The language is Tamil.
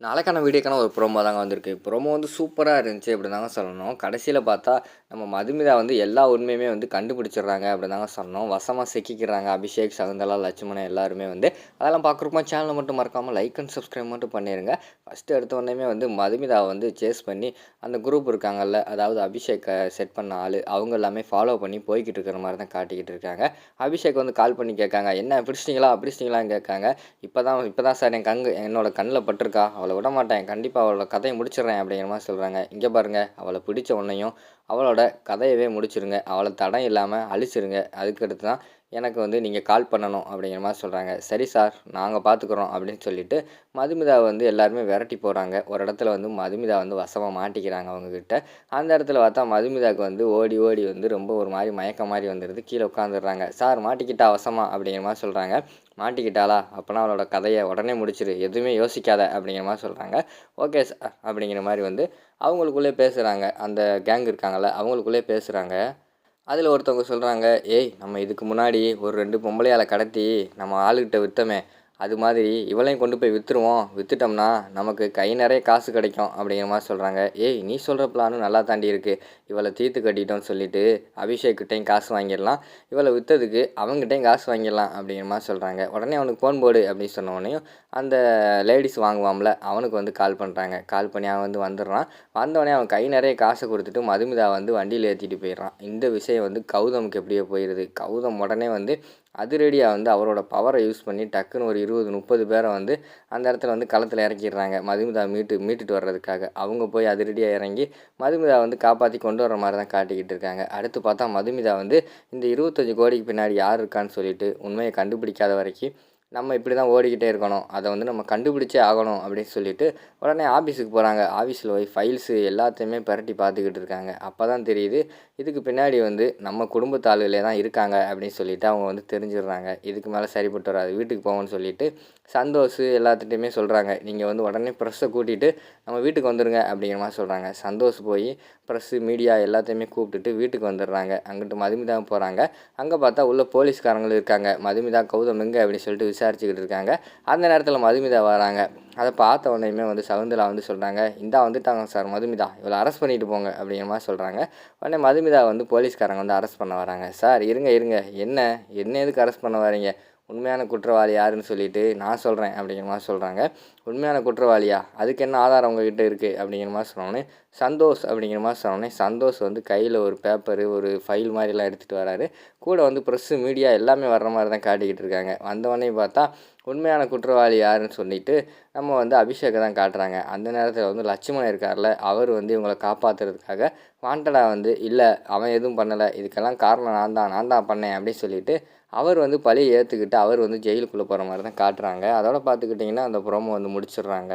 நாளைக்கான வீடியோக்கான ஒரு ப்ரோமோ தாங்க வந்திருக்கு. ப்ரோமோ வந்து சூப்பராக இருந்துச்சு அப்படி தாங்க சொல்லணும். கடைசியில் பார்த்தா நம்ம மதுமிதா வந்து எல்லா உண்மையுமே வந்து கண்டுபிடிச்சிடுறாங்க அப்படின்னு தாங்க சொன்னோம். வசமாக சிக்கிக்கிறாங்க அபிஷேக் சகுந்தலா லட்சுமணன் எல்லாருமே வந்து. அதெல்லாம் பார்க்குறப்போ சேனலை மட்டும் மறக்காமல் லைக் அண்ட் சப்ஸ்கிரைப் மட்டும் பண்ணிடுங்க ஃபஸ்ட்டு எடுத்த உடனே வந்து மதுமிதாவை வந்து சேஸ் பண்ணி அந்த குரூப் இருக்காங்கல்ல அதாவது அபிஷேக்கை செட் பண்ண ஆள் அவங்க எல்லாமே ஃபாலோ பண்ணி போய்கிட்டு இருக்கிற மாதிரி தான் காட்டிக்கிட்டு இருக்காங்க. அபிஷேக் வந்து கால் பண்ணி கேட்காங்க என்ன பிடிச்சிட்டிங்களா? பிடிச்சிட்டிங்களான்னு கேட்காங்க. இப்போ தான் இப்போ தான் சார் என் கங்கு என்னோட கண்ணில் பட்டிருக்கா. அவளை விட மாட்டேன். கண்டிப்பாக அவளோட கதையை முடிச்சிடுறேன் அப்படிங்கிற மாதிரி சொல்கிறாங்க இங்கே பாருங்கள் அவளை பிடிச்ச உடனேயும் அவளோட கதையவே முடிச்சிருங்க. அவளை தடம் இல்லாமல் அழிச்சிருங்க. அதுக்கடுத்து தான் எனக்கு வந்து நீங்கள் கால் பண்ணணும் அப்படிங்கிற மாதிரி சொல்கிறாங்க சரி சார் நாங்கள் பார்த்துக்குறோம் அப்படின்னு சொல்லிட்டு மதுமிதா வந்து எல்லாருமே விரட்டி போகிறாங்க ஒரு இடத்துல வந்து மதுமிதா வந்து வசமாக மாட்டிக்கிறாங்க அவங்கக்கிட்ட அந்த இடத்துல பார்த்தா மதுமிதாவுக்கு வந்து ஓடி ஓடி வந்து ரொம்ப ஒரு மாதிரி மயக்க மாதிரி வந்துடுது கீழே உட்காந்துடுறாங்க சார் மாட்டிக்கிட்டா வசமா அப்படிங்கிற மாதிரி சொல்கிறாங்க மாட்டிக்கிட்டாளா? அப்போனா அவளோட கதையை உடனே முடிச்சிரு. எதுவுமே யோசிக்காத. அப்படிங்கிற மாதிரி சொல்கிறாங்க ஓகே சார் அப்படிங்கிற மாதிரி வந்து அவங்களுக்குள்ளே பேசுகிறாங்க அந்த கேங் இருக்காங்கள்ல அவங்களுக்குள்ளே பேசுகிறாங்க அதில் ஒருத்தவங்க சொல்கிறாங்க ஏய் நம்ம இதுக்கு முன்னாடி ஒரு ரெண்டு பொம்பளையால் கடத்தி நம்ம ஆளுகிட்ட விற்றோமே அது மாதிரி இவளையும் கொண்டு போய் விற்றுருவோம் விற்றுட்டோம்னா நமக்கு கை நிறைய காசு கிடைக்கும் அப்படிங்கிற மாதிரி சொல்கிறாங்க ஏய் நீ சொல்கிற பிளானும் நல்லா தாண்டி இருக்குது இவளை தீர்த்து கட்டிட்டோம்னு சொல்லிட்டு அபிஷேக்கிட்டையும் காசு வாங்கிடலாம். இவளை விற்றதுக்கு அவங்ககிட்டையும் காசு வாங்கிடலாம் அப்படிங்கிற மாதிரி சொல்கிறாங்க உடனே அவனுக்கு ஃபோன் போடு அப்படின்னு சொன்னோடனையும் அந்த லேடிஸ் வாங்குவாம்ல அவனுக்கு வந்து கால் பண்ணுறாங்க கால் பண்ணி அவன் வந்து வந்துடுறான். வந்தவொடனே அவன் கை நிறைய காசை கொடுத்துட்டு மதுமிதா வந்து வண்டியில் ஏற்றிட்டு போயிடுறான். இந்த விஷயம் வந்து கௌதமுக்கு எப்படியோ போயிடுது கௌதம் உடனே வந்து அதிரடியாக வந்து அவரோட பவரை யூஸ் பண்ணி டக்குன்னு ஒரு இருபது முப்பது பேரை வந்து அந்த இடத்துல வந்து களத்தில் இறக்கிடுறாங்க. மதுமிதா மீட்டு மீட்டுட்டு வர்றதுக்காக. அவங்க போய் அதிரடியாக இறங்கி மதுமிதா வந்து காப்பாற்றி கொண்டு வர மாதிரி தான் காட்டிக்கிட்டு இருக்காங்க. அடுத்து பார்த்தா மதுமிதா வந்து இந்த இருபத்தஞ்சி கோடிக்கு பின்னாடி யார் இருக்கான்னு சொல்லிட்டு உண்மையை கண்டுபிடிக்காத வரைக்கும் நம்ம இப்படி தான் ஓடிக்கிட்டே இருக்கணும். அதை வந்து நம்ம கண்டுபிடிச்சே ஆகணும் அப்படின்னு சொல்லிட்டு உடனே ஆஃபீஸுக்கு போகிறாங்க ஆஃபீஸில் போய் ஃபைல்ஸு எல்லாத்தையுமே பரட்டி பார்த்துக்கிட்டு இருக்காங்க. அப்போ தான் தெரியுது இதுக்கு பின்னாடி வந்து நம்ம குடும்பத்தாளுகளே தான் இருக்காங்க அப்படின்னு சொல்லிட்டு அவங்க வந்து தெரிஞ்சிடுறாங்க. இதுக்கு மேலே சரிப்பட்டு வராது. வீட்டுக்கு போவோம்னு சொல்லிட்டு சந்தோஷ் எல்லாத்துட்டையுமே சொல்கிறாங்க நீங்கள் வந்து உடனே ப்ரெஸ்ஸை கூட்டிகிட்டு நம்ம வீட்டுக்கு வந்துடுங்க அப்படிங்கிற மாதிரி சொல்கிறாங்க சந்தோஷ் போய் ப்ரெஸ்ஸு மீடியா எல்லாத்தையுமே கூப்பிட்டுட்டு வீட்டுக்கு வந்துடுறாங்க. அங்கிட்டு மதுமிதா போகிறாங்க அங்கே பார்த்தா உள்ள போலீஸ்காரங்களும் இருக்காங்க. மதுமிதா கௌதம் எங்கே அப்படின்னு சொல்லிட்டு விசாரிச்சுக்கிட்டு இருக்காங்க. அந்த நேரத்தில் மதுமிதா வராங்க. அதை பார்த்த உடனேயுமே வந்து சகுந்தலா வந்து சொல்கிறாங்க இந்தா வந்துட்டாங்க சார் மதுமிதா இவ்வளோ அரெஸ்ட் பண்ணிட்டு போங்க அப்படிங்கிற மாதிரி சொல்கிறாங்க உடனே மதுமிதா வந்து போலீஸ்காரங்க வந்து அரெஸ்ட் பண்ண வராங்க. சார் இருங்க இருங்க. என்ன? என்ன எதுக்கு அரெஸ்ட் பண்ண வரீங்க உண்மையான குற்றவாளி யாருன்னு சொல்லிட்டு நான் சொல்கிறேன் அப்படிங்கிற மாதிரி சொல்கிறாங்க உண்மையான குற்றவாளியா? அதுக்கு என்ன ஆதாரம் உங்ககிட்ட இருக்குது அப்படிங்கிற மாதிரி சொன்னோடனே சந்தோஷ் அப்படிங்கிற மாதிரி சொன்னோடனே சந்தோஷ் வந்து கையில் ஒரு பேப்பரு ஒரு ஃபைல் மாதிரிலாம் எடுத்துகிட்டு வராரு. கூட வந்து ப்ரெஸ்ஸு மீடியா எல்லாமே வர்ற மாதிரி தான் காட்டிக்கிட்டு இருக்காங்க. வந்தவொடனே பார்த்தா உண்மையான குற்றவாளி யாருன்னு சொல்லிட்டு நம்ம வந்து அபிஷேக்கை தான் காட்டுறாங்க. அந்த நேரத்தில் வந்து லட்சுமணன் இருக்கார்ல அவர் வந்து இவங்களை காப்பாற்றுறதுக்காக வாண்டடாக வந்து இல்லை அவன் எதுவும் பண்ணலை. இதுக்கெல்லாம் காரணம் நான் தான் நான் தான் பண்ணேன் அப்படின்னு சொல்லிட்டு அவர் வந்து பழியை ஏற்றுக்கிட்டு அவர் வந்து ஜெயிலுக்குள்ளே போகிற மாதிரி தான் காட்டுறாங்க. அதோட பார்த்துக்கிட்டிங்கன்னா அந்த ப்ரோமோ வந்து முடிச்சிடுறாங்க.